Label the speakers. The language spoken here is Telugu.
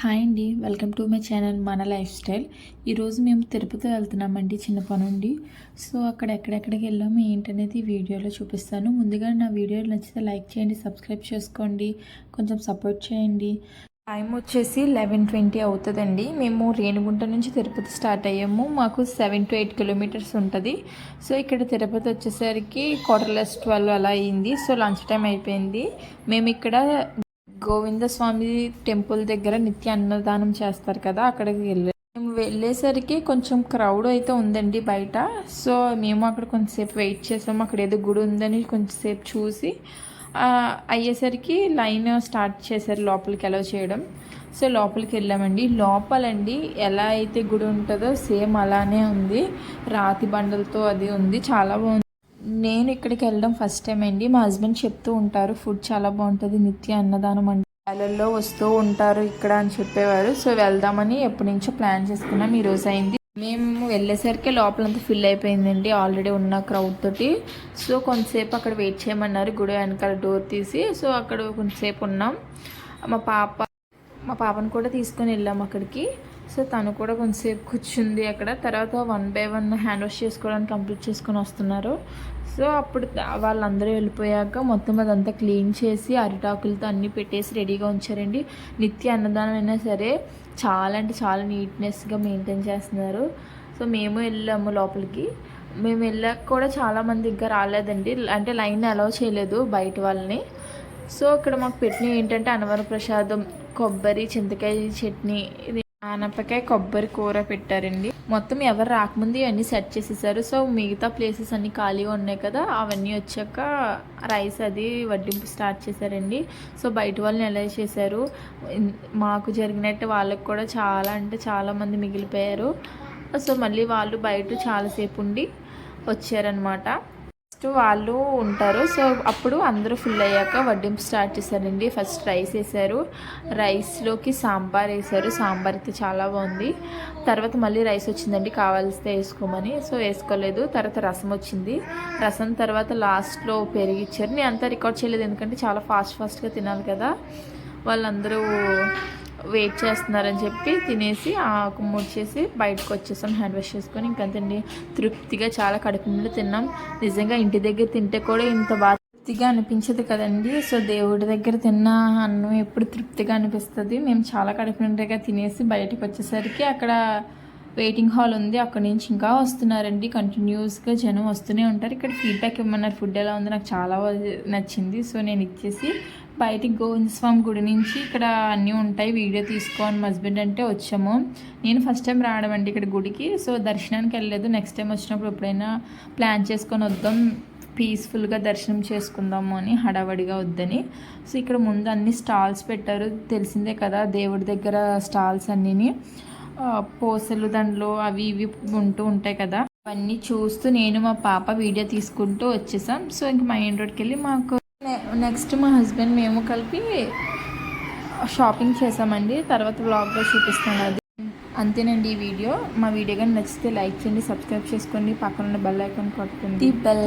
Speaker 1: హాయ్ అండి. వెల్కమ్ టు మై ఛానల్ మన లైఫ్ స్టైల్. ఈరోజు మేము తిరుపతి వెళ్తున్నామండి చిన్న పనుండి సో అక్కడ ఎక్కడెక్కడికి వెళ్ళాము ఏంటనేది వీడియోలో చూపిస్తాను. ముందుగా నా వీడియో నచ్చితే లైక్ చేయండి సబ్స్క్రైబ్ చేసుకోండి కొంచెం సపోర్ట్ చేయండి. టైం వచ్చేసి లెవెన్ ట్వంటీ అవుతుందండి. మేము రేణిగుంట నుంచి తిరుపతి స్టార్ట్ అయ్యాము. మాకు సెవెన్ టు ఎయిట్ కిలోమీటర్స్ ఉంటుంది. సో ఇక్కడ తిరుపతి వచ్చేసరికి క్వార్టర్లెస్ ట్వెల్వ్ అలా అయింది. సో లంచ్ టైం అయిపోయింది. మేము ఇక్కడ గోవిందస్వామి టెంపుల్ దగ్గర నిత్య అన్నదానం చేస్తారు కదా అక్కడికి వెళ్ళి. మేము వెళ్ళేసరికి కొంచెం క్రౌడ్ అయితే ఉందండి బయట. సో మేము అక్కడ కొంచెంసేపు వెయిట్ చేసాము. అక్కడ ఏదో గుడి ఉందని కొంచెంసేపు చూసి అయ్యేసరికి లైన్ స్టార్ట్ చేశారు లోపలికి అలౌ చేయడం. సో లోపలికి వెళ్ళామండి. లోపలండి ఎలా అయితే గుడి ఉంటుందో సేమ్ అలానే ఉంది. రాతి బండలతో అది ఉంది. చాలా బాగుంది. నేను ఇక్కడికి వెళ్ళడం ఫస్ట్ టైం అండి. మా హస్బెండ్ చెప్తూ ఉంటారు ఫుడ్ చాలా బాగుంటుంది. నిత్య అన్నదానం అంటే వేలల్లో వస్తూ ఉంటారు ఇక్కడ అని చెప్పేవారు. సో వెళ్దామని ఎప్పటి నుంచో ప్లాన్ చేసుకున్నాం. ఈ రోజు అయింది. మేము వెళ్ళేసరికి లోపలంతా ఫిల్ అయిపోయిందండి. ఆల్రెడీ ఉన్న క్రౌడ్ తోటి. సో కొంతసేపు అక్కడ వెయిట్ చేయమన్నారు. గుడి వెనకాల డోర్ తీసి. సో అక్కడ కొంతసేపు ఉన్నాం. మా పాప మా పాపను కూడా తీసుకొని వెళ్ళాం అక్కడికి. సో తను కూడా కొంతసేపు కూర్చుంది అక్కడ. తర్వాత one by one hand wash చేసుకోవడానికి కంప్లీట్ చేసుకొని వస్తున్నారు. సో అప్పుడు వాళ్ళందరూ వెళ్ళిపోయాక మొత్తం అదంతా క్లీన్ చేసి అరిటాకులతో అన్నీ పెట్టేసి రెడీగా ఉంచారండి. నిత్య అన్నదానం అయినా సరే చాలా అంటే చాలా నీట్నెస్గా మెయింటైన్ చేస్తున్నారు. సో మేము వెళ్ళాము లోపలికి. మేము వెళ్ళాక కూడా చాలామంది ఇంకా రాలేదండి. అంటే లైన్ అలౌ చేయలేదు బయట వాళ్ళని. సో ఇక్కడ మాకు పెట్టినవి ఏంటంటే అనవర ప్రసాదం కొబ్బరి చింతకాయ చట్నీ ఇది ఆనపకాయ కొబ్బరి కూర పెట్టారండి. మొత్తం ఎవరు రాకముందు ఇవన్నీ సెట్ చేసేసారు. సో మిగతా ప్లేసెస్ అన్నీ ఖాళీగా ఉన్నాయి కదా అవన్నీ వచ్చాక రైస్ అది వడ్డింపు స్టార్ట్ చేశారండి. సో బయట వాళ్ళని ఎలా చేశారు? మాకు జరిగినట్టు వాళ్ళకి కూడా చాలా అంటే చాలామంది మిగిలిపోయారు. సో మళ్ళీ వాళ్ళు బయట చాలాసేపు ఉండి వచ్చారనమాట ఫస్ట్ వాళ్ళు ఉంటారు. సో అప్పుడు అందరూ ఫుల్ అయ్యాక వడ్డింపు స్టార్ట్ చేశారండి. ఫస్ట్ రైస్ వేసారు. రైస్లోకి సాంబార్ వేసారు. సాంబార్ అయితే చాలా బాగుంది. తర్వాత మళ్ళీ రైస్ వచ్చిందండి. కావాల్సితే వేసుకోమని. సో వేసుకోలేదు. తర్వాత రసం వచ్చింది. రసం తర్వాత లాస్ట్లో పెరిగిచ్చారు. నేను అంతా రికార్డ్ చేయలేదు. ఎందుకంటే చాలా ఫాస్ట్ ఫాస్ట్గా తినాలి కదా. వాళ్ళందరూ వెయిట్ చేస్తున్నారని చెప్పి తినేసి ఆకు ముడిచేసి బయటకు వచ్చేసాం హ్యాండ్ వాష్ చేసుకొని. ఇంకంతండి తృప్తిగా చాలా కడుపు తిన్నాం. నిజంగా ఇంటి దగ్గర తింటే కూడా ఇంత బాగా తృప్తిగా అనిపించదు కదండి. సో దేవుడి దగ్గర తిన్న అన్నం ఎప్పుడు తృప్తిగా అనిపిస్తుంది. మేము చాలా కడుపు నిండుగా తినేసి బయటకు వచ్చేసరికి అక్కడ వెయిటింగ్ హాల్ ఉంది. అక్కడ నుంచి ఇంకా వస్తున్నారండి. కంటిన్యూస్గా జనం వస్తూనే ఉంటారు. ఇక్కడ ఫీడ్బ్యాక్ ఇవ్వమన్నారు. ఫుడ్ ఎలా ఉంది నాకు చాలా నచ్చింది. సో నేను ఇచ్చేసి బయటికి గోవిందస్వామి గుడి నుంచి ఇక్కడ అన్నీ ఉంటాయి. వీడియో తీసుకోని మా హస్బెండ్ అంటే వచ్చాము. నేను ఫస్ట్ టైం రావడం అండి ఇక్కడ గుడికి. సో దర్శనానికి వెళ్ళలేదు. నెక్స్ట్ టైం వచ్చినప్పుడు ఎప్పుడైనా ప్లాన్ చేసుకొని వద్దాం పీస్ఫుల్గా దర్శనం చేసుకుందాము అని హడావడిగా వద్దని. సో ఇక్కడ ముందు అన్ని స్టాల్స్ పెట్టారు. తెలిసిందే కదా దేవుడి దగ్గర స్టాల్స్ అన్నీని. పూసలు దండలు అవి ఇవి ఉంటూ ఉంటాయి కదా. అవన్నీ చూస్తూ నేను మా పాప వీడియో తీసుకుంటూ వచ్చేసాం. సో ఇంక మెయిన్ రోడ్కి వెళ్ళి మాకు నెక్స్ట్ మా హస్బెండ్ మేము కలిపి షాపింగ్ చేసామండి. తర్వాత బ్లాగ్లో చూపిస్తాను. అది అంతేనండి ఈ వీడియో. మా వీడియో కానీ నచ్చితే లైక్ చేయండి సబ్స్క్రైబ్ చేసుకోండి. పక్కన ఉన్న బెల్ ఐకాన్ కొట్టుకోండి బెల్